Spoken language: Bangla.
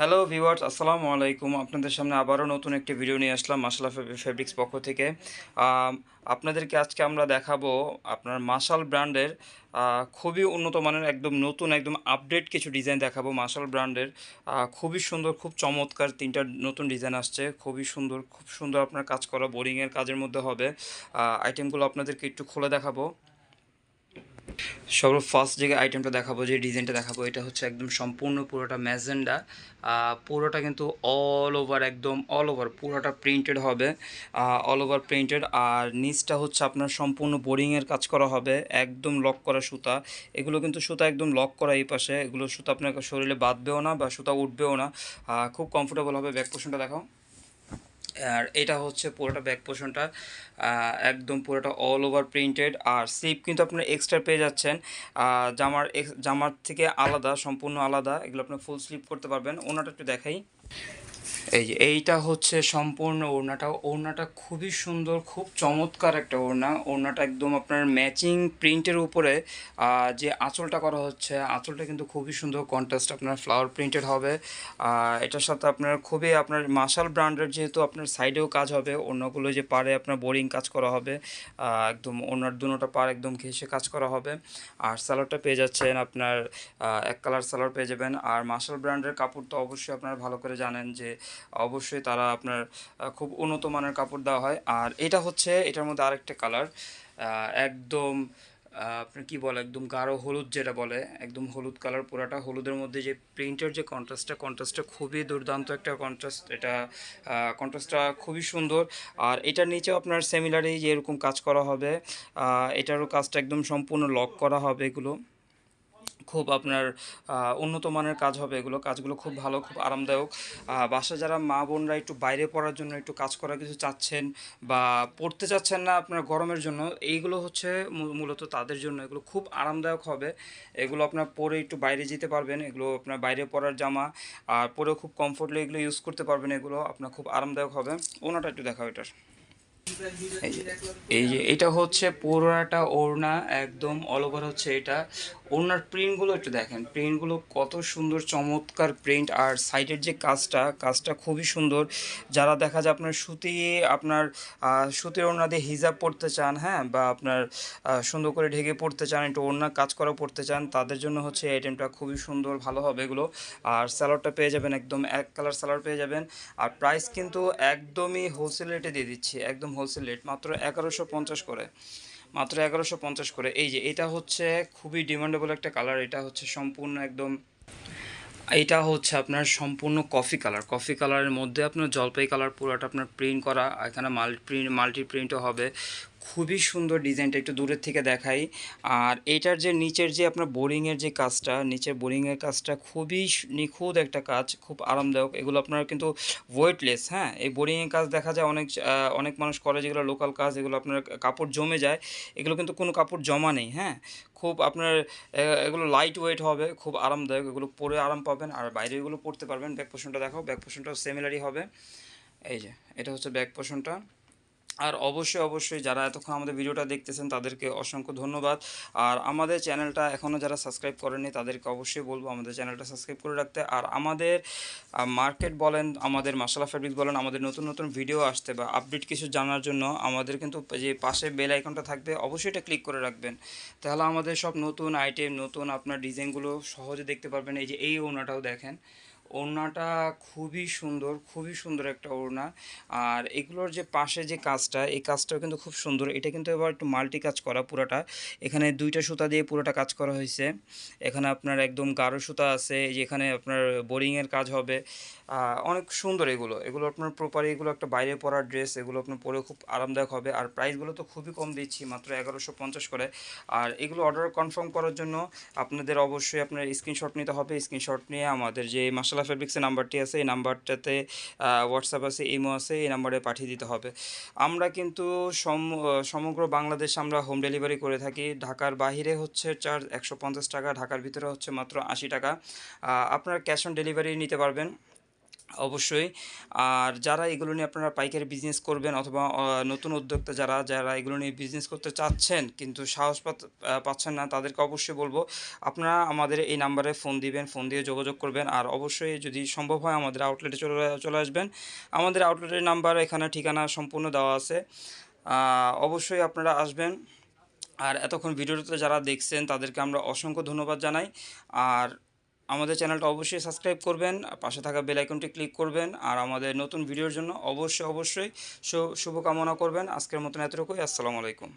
হ্যালো ভিউয়ার্স আসসালামু আলাইকুম আপনাদের সামনে আবারও নতুন একটি ভিডিও নিয়ে আসলাম মাসালা ফেব্রিক্স পক্ষ থেকে। আপনাদেরকে আজকে আমরা দেখাবো আপনার মাসাল ব্র্যান্ডের খুবই উন্নত মানের একদম নতুন, একদম আপডেট কিছু ডিজাইন দেখাবো মাসাল ব্র্যান্ডের খুবই সুন্দর, খুব চমৎকার তিনটা নতুন ডিজাইন আসছে। খুবই সুন্দর, খুব সুন্দর আপনার কাজ করা বোরিংয়ের কাজের মধ্যে হবে। আইটেমগুলো আপনাদেরকে একটু খুলে দেখাবো। ফার্স্ট যে আইটেমটা দেখাবো, যে ডিজাইনটা দেখাবো, এটা হচ্ছে একদম সম্পূর্ণ পুরোটা ম্যাজেন্ডা পুরোটা কিন্তু অল ওভার একদম অল ওভার পুরোটা প্রিন্টেড হবে। অল ওভার প্রিন্টেড আর নিচটা হচ্ছে আপনার সম্পূর্ণ বোরিংয়ের কাজ করা হবে, একদম লক করা সুতা। এগুলো কিন্তু সুতা একদম লক করা এই পাশে। এগুলো সুতা আপনার শরীরে বাঁধবেও না বা সুতা উঠবেও না। খুব কমফোর্টেবল হবে ব্যাক পোর্শনটা দেখাও। আর এটা হচ্ছে পুরোটা ব্যাক পোর্শনটা একদম পুরোটা অল ওভার প্রিন্টেড আর স্লিপ কিন্তু আপনার এক্সট্রা পেয়ে যাচ্ছেন। জামার জামার থেকে আলাদা, সম্পূর্ণ আলাদা। এগুলো আপনি ফুল স্লিপ করতে পারবেন। ওনাটা একটু দেখাই। এই যে এইটা হচ্ছে সম্পূর্ণ ওড়নাটা। ওড়নাটা খুবই সুন্দর, খুব চমৎকার একটা ওড়না। ওড়নাটা একদম আপনার ম্যাচিং প্রিন্টের উপরে যে আঁচলটা করা হচ্ছে, আঁচলটা কিন্তু খুবই সুন্দর। কন্ট্রাস্ট আপনার ফ্লাওয়ার প্রিন্টেড হবে। এটার সাথে আপনার খুবই আপনার মার্শাল ব্র্যান্ডের যেহেতু আপনার সাইডেও কাজ হবে, ওড়নাগুলো যে পারে আপনার বোরিং কাজ করা হবে একদম ওড়নার দুনোটা পার একদম ঘেসে কাজ করা হবে। আর স্যালাডটা পেয়ে যাচ্ছেন আপনার এক কালার স্যালাড পেয়ে যাবেন। আর মার্শাল ব্র্যান্ডের কাপড় তো অবশ্যই আপনারা ভালো করে জানেন যে অবশ্যই তারা আপনার খুব উন্নত মানের কাপড় দেওয়া হয়। আর এটা হচ্ছে, এটার মধ্যে আরেকটা কালার একদম আপনার কি বলে, একদম গাঢ় হলুদ যেটা বলে, একদম হলুদ কালার পুরাটা হলুদের মধ্যে যে প্রিন্টের যে কন্ট্রাস্টটা কন্ট্রাস্টটা খুবই দুর্দান্ত একটা কন্ট্রাস্ট এটা কন্ট্রাস্টটা খুবই সুন্দর। আর এটার নিচেও আপনার সেমিলারই যে এরকম কাজ করা হবে এটারও কাজটা একদম সম্পূর্ণ লক করা হবে এগুলো। খুব আপনার উন্নত মানের কাজ হবে এগুলো। কাজগুলো খুব ভালো, খুব আরামদায়ক। বাসা যারা মা বোনরা একটু বাইরে পড়ার জন্য, একটু কাজ করার কিছু চাচ্ছেন বা পড়তে চাচ্ছেন না আপনার গরমের জন্য, এইগুলো হচ্ছে মূলত তাদের জন্য। এগুলো খুব আরামদায়ক হবে। এগুলো আপনার পরে একটু বাইরে যেতে পারবেন। এগুলো আপনার বাইরে পরার জামা, আর পরেও খুব কমফোর্টলি এগুলো ইউজ করতে পারবেন। এগুলো আপনার খুব আরামদায়ক হবে। ওনাটা একটু দেখাও এটার। এই যে এই যে, এটা হচ্ছে পুরোটা ওড়না, একদম অল ওভার হচ্ছে এটা। ওড়নার প্রিন্টগুলো একটু দেখেন। প্রিন্টগুলো কত সুন্দর, চমৎকার প্রিন্ট আর সাইডের যে কাজটা কাজটা খুবই সুন্দর। যারা দেখা যায় আপনার সুতি, আপনার সুতির ওড়না দিয়ে হিজাব পড়তে চান হ্যাঁ বা আপনার সুন্দর করে ঢেকে পড়তে চান, একটু ওড়না কাজ করা পড়তে চান, তাদের জন্য হচ্ছে আইটেমটা খুবই সুন্দর, ভালো হবে এগুলো। আর স্যালাডটা পেয়ে যাবেন একদম এক কালার স্যালাড পেয়ে যাবেন। আর প্রাইস কিন্তু একদমই হোলসেল রেটে দিয়ে দিচ্ছি, একদম হোলসেল রেট মাত্র এগারোশো পঞ্চাশ করে। মাত্র এগারোশো পঞ্চাশ করে। এই যে, এটা হচ্ছে খুবই ডিমান্ডেবল একটা কালার এটা হচ্ছে সম্পূর্ণ একদম, এটা হচ্ছে আপনার সম্পূর্ণ কফি কালার কফি কালারের মধ্যে আপনার জলপাই কালার পুরোটা আপনার প্রিন্ট করা, এখানে মাল্টি প্রিন্ট মাল্টি প্রিন্টও হবে। খুবই সুন্দর ডিজাইনটা একটু দূরের থেকে দেখাই। আর এটার যে নিচের যে আপনার বোরিংয়ের যে কাজটা, নিচের বোরিংয়ের কাজটা খুবই নিখুঁত একটা কাজ, খুব আরামদায়ক। এগুলো আপনার কিন্তু ওয়েটলেস হ্যাঁ? এই বোরিংয়ের কাজ দেখা যায় অনেক অনেক মানুষ করে যেগুলো লোকাল কাজ, এগুলো আপনার কাপড় জমে যায়। এগুলো কিন্তু কোনো কাপড় জমা নেই হ্যাঁ? খুব আপনার এগুলো লাইট ওয়েট হবে, খুব আরামদায়ক। এগুলো পরে আরাম পাবেন আর বাইরে এগুলো পরতে পারবেন। ব্যাক পোর্শনটা দেখো ব্যাক পোর্শনটাও সেমিলারই হবে। এই যে, এটা হচ্ছে ব্যাক পোর্শনটা আর অবশ্যই অবশ্যই যারা এতক্ষণ আমাদের ভিডিওটা দেখতেছেন, তাদেরকে অসংখ্য ধন্যবাদ। আর আমাদের চ্যানেলটা এখনও যারা সাবস্ক্রাইব করেনি তাদেরকে অবশ্যই বলব আমাদের চ্যানেলটা সাবস্ক্রাইব করে রাখতে। আর আমাদের মার্কেট বলেন, আমাদের মশলা ফেব্রিক বলেন, আমাদের নতুন নতুন ভিডিও আসতে বা আপডেট কিছু জানার জন্য আমাদের কিন্তু যে পাশে বেল আইকনটা থাকবে, অবশ্যই এটা ক্লিক করে রাখবেন। তাহলে আমাদের সব নতুন আইটেম, নতুন আপনার ডিজাইনগুলো সহজে দেখতে পারবেন। এই যে এই ওড়নাটাও দেখেন। ওড়নাটা খুবই সুন্দর খুবই সুন্দর একটা ওড়না। আর এগুলোর যে পাশে যে কাজটা, এই কাজটাও কিন্তু খুব সুন্দর। এটা কিন্তু এবার একটু মাল্টি কাজ করা পুরোটা। এখানে দুইটা সুতা দিয়ে পুরোটা কাজ করা হয়েছে। এখানে আপনার একদম গাঢ় সুতা আছে, এই যে এখানে আপনার বোরিংয়ের কাজ হবে। অনেক সুন্দর এগুলো। এগুলো আপনার প্রপারি এগুলো একটা বাইরে পরার ড্রেস এগুলো আপনার পরে খুব আরামদায়ক হবে। আর প্রাইসগুলো তো খুবই কম দিচ্ছি, মাত্র এগারোশো পঞ্চাশ করে। আর এগুলো অর্ডার কনফার্ম করার জন্য আপনাদের অবশ্যই আপনার স্ক্রিনশট নিতে হবে। স্ক্রিনশট নিয়ে আমাদের যে মাসালা ফেব্রিক্সের নাম্বারটি আছে, এই নাম্বারটাতে হোয়াটসঅ্যাপ আছে ইমো আছে, এই নাম্বারে পাঠিয়ে দিতে হবে। আমরা কিন্তু সম- সমগ্র বাংলাদেশ আমরা হোম ডেলিভারি করে থাকি। ঢাকার বাহিরে হচ্ছে চার একশো টাকা, ঢাকার ভিতরে হচ্ছে মাত্র আশি টাকা। আপনারা ক্যাশ অন ডেলিভারি নিতে পারবেন। অবশ্যই। আর যারা এগুলো নিয়ে আপনারা পাইকারি বিজনেস করবেন অথবা নতুন উদ্যোক্তা যারা যারা এগুলো নিয়ে বিজনেস করতে চাচ্ছেন কিন্তু সাহস পাচ্ছেন না, তাদেরকে অবশ্যই বলব, আপনারা আমাদের এই নাম্বারে ফোন দিবেন ফোন দিয়ে যোগাযোগ করবেন। আর অবশ্যই যদি সম্ভব হয় আমাদের আউটলেটে চলে চলে আসবেন। আমাদের আউটলেটের নাম্বার এখানে ঠিকানা সম্পূর্ণ দেওয়া আছে। অবশ্যই আপনারা আসবেন। আর এতক্ষণ ভিডিওতে যারা দেখছেন তাদেরকে আমরা অসংখ্য ধন্যবাদ জানাই। আর আমাদের চ্যানেলটা অবশ্যই সাবস্ক্রাইব করবেন পাশে থাকা বেল আইকনটি ক্লিক করবেন, আর আমাদের নতুন ভিডিওর জন্য অবশ্যই অবশ্যই শুভ শুভকামনা করবেন। আজকের মতন এতটুকুই, আসসালামু আলাইকুম।